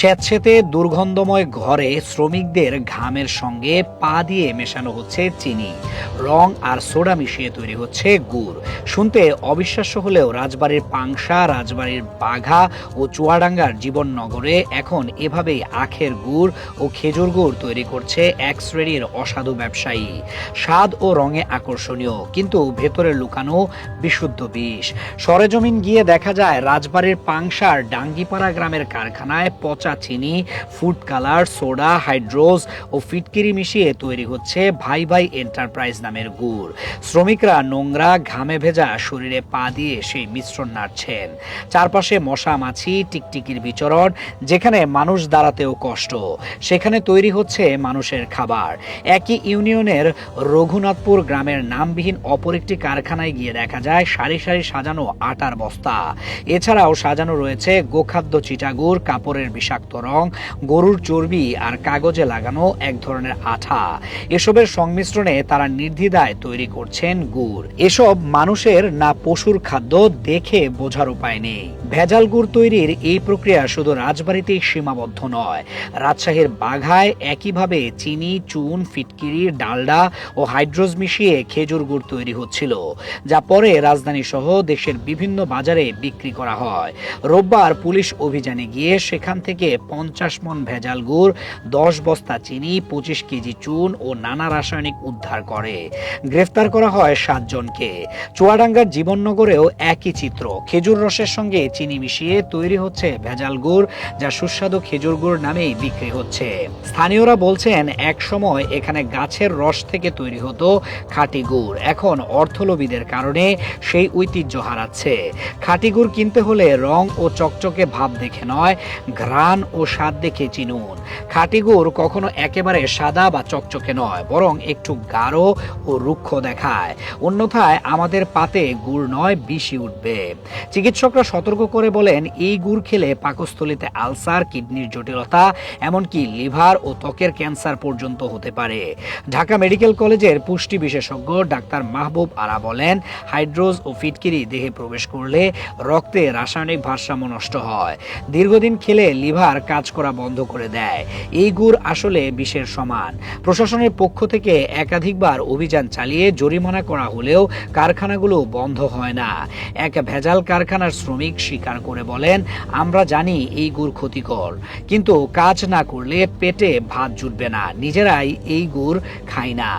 স্যাঁতস্যাঁতে দুর্গন্ধময় ঘরে শ্রমিকদের ঘামের সঙ্গে পা দিয়ে মেশানো হচ্ছে চিনি। রং আর সোডা মিশিয়ে তৈরি হচ্ছে গুড়। শুনতে অবিশ্বাস্য হলেও রাজবাড়ির পাংশা, রাজবাড়ির বাঘা ও চুয়াডাঙ্গার জীবননগরে এখন এভাবেই আখের গুড় ও খেজুর গুড় তৈরি করছে এক শ্রেণির অসাধু ব্যবসায়ী। স্বাদ ও রঙে আকর্ষণীয়, কিন্তু ভেতরে লুকানো বিশুদ্ধ বিষ। সরেজমিন গিয়ে দেখা যায়, রাজবাড়ির পাংশার ডাঙ্গিপাড়া গ্রামের কারখানায় পচা চিনি ফুড কালার সোডা হাইড্রোজ ও ফিটকিরি মিশিয়ে তৈরি হচ্ছে ভাই ভাই এন্টারপ্রাইজ নামের গুড়। শ্রমিকরা নোংরা, ঘামে ভেজা শরীরে পা দিয়ে সেই মিশ্রণ নাড়ছেন। চারপাশে মশা, মাছি, টিকটিকির বিচরণ, যেখানে মানুষ দাঁড়াতেও কষ্ট। সেখানে তৈরি হচ্ছে মানুষের খাবার। একই ইউনিয়নের রঘুনাথপুর গ্রামের নামবিহীন অপর একটি কারখানায় গিয়ে দেখা যায় সারি সারি সাজানো আটার বস্তা। এছাড়াও সাজানো রয়েছে গোখাদ্য চিটাগুড়, কাপড়ের বিষাক্ত রং, গরুর চর্বি আর কাগজে লাগানো এক ধরনের আঠা। এসবের সংমিশ্রণে তারা নির্দ্বিধায় তৈরি করছেন গুড়। এসব মানুষের না পশুর খাদ্য দেখে বোঝার উপায় নেই। ভেজাল গুড় তৈরির এই প্রক্রিয়া শুধু রাজবাড়িতেই সীমাবদ্ধ নয়। রাজশাহীর বাঘায় একইভাবে চিনি, চুন, ফিটকিরি, ডালডা ও হাইড্রোজ মিশিয়ে খেজুর গুড় তৈরি হচ্ছিল, যা পরে রাজধানী সহ দেশের বিভিন্ন বাজারে বিক্রি করা হয়। রোববার পুলিশ অভিযানে গিয়ে সেখান থেকে পঞ্চাশ মন ভেজাল গুড়, দশ বস্তা চিনি, পঁচিশ কেজি চুন ও নানা রাসায়নিক উদ্ধার করে। গ্রেফতার করা হয় সাতজনকে চুয়াডাঙ্গার জীবননগরেও একই চিত্র। খেজুর রসের সঙ্গে চিনি মিশিয়ে তৈরি হচ্ছে ভেজাল গুড়, যা সুস্বাদু খেজুর গুড় নামেই বিক্রি হচ্ছে। স্থানীয়রা বলছেন, এক সময় এখানে গাছের রস থেকে তৈরি হতো খাঁটি গুড়। এখন অর্থলোভীদের কারণে সেই ঐতিহ্য হারাচ্ছে। খাঁটি গুড় কিনতে হলে রং ও চকচকে ভাব দেখে নয়, ঘ্রাণ ও স্বাদ দেখে চিনুন। খাঁটি গুড় কখনো একেবারে সাদা বা চকচকে নয়, বরং একটু গাঢ় ও রুক্ষ দেখায়। অন্যথায় আমাদের পাতে গুড় নয় বিষি উঠবে। চিকিৎসকরা সতর্ক করে বলেন, এই গুড় খেলে পাকস্থলীতে আলসার, কিডনির জটিলতা, এমনকি লিভার ও ত্বকের ক্যান্সার পর্যন্ত হতে পারে। ঢাকা মেডিকেল কলেজের পুষ্টি বিশেষজ্ঞ ডাক্তার মাহবুব আরা বলেন, হাইড্রোজ ও ফিটকিরি দেহে প্রবেশ করলে রক্তে রাসায়নিক ভারসাম্য নষ্ট হয়। দীর্ঘদিন খেলে লিভার কাজ করা বন্ধ করে দেয়। এই গুড় আসলে বিষের সমান। প্রশাসনের পক্ষ থেকে একাধিকবার অভিযান চালিয়ে জরিমানা করা হলেও কারখানাগুলো বন্ধ হয় না। এক ভেজাল কারখানার শ্রমিক স্বীকার করে বলেন, আমরা জানি এই গুড় ক্ষতিকর, কিন্তু কাজ না করলে পেটে ভাত জুটবে না। নিজেরাই এই গুড় খাই না।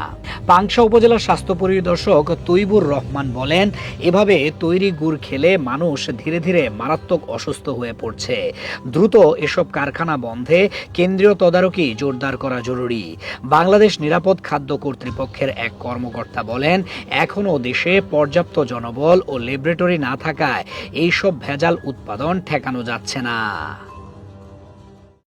পাংশা উপজেলার স্বাস্থ্য পরিদর্শক তৈবুর রহমান বলেন, এভাবে তৈরি গুড় খেলে মানুষ ধীরে ধীরে মারাত্মক অসুস্থ হয়ে পড়ছে। দ্রুত এসব কারখানা বন্ধে কেন্দ্রীয় তদারকি জোরদার করা জরুরি। বাংলাদেশ নিরাপদ খাদ্য কর্তৃপক্ষের এক কর্মকর্তা বলেন, এখনও দেশে পর্যাপ্ত জনবল ও ল্যাবরেটরি না থাকায় এইসব ভেজাল উৎপাদন ঠেকানো যাচ্ছে না।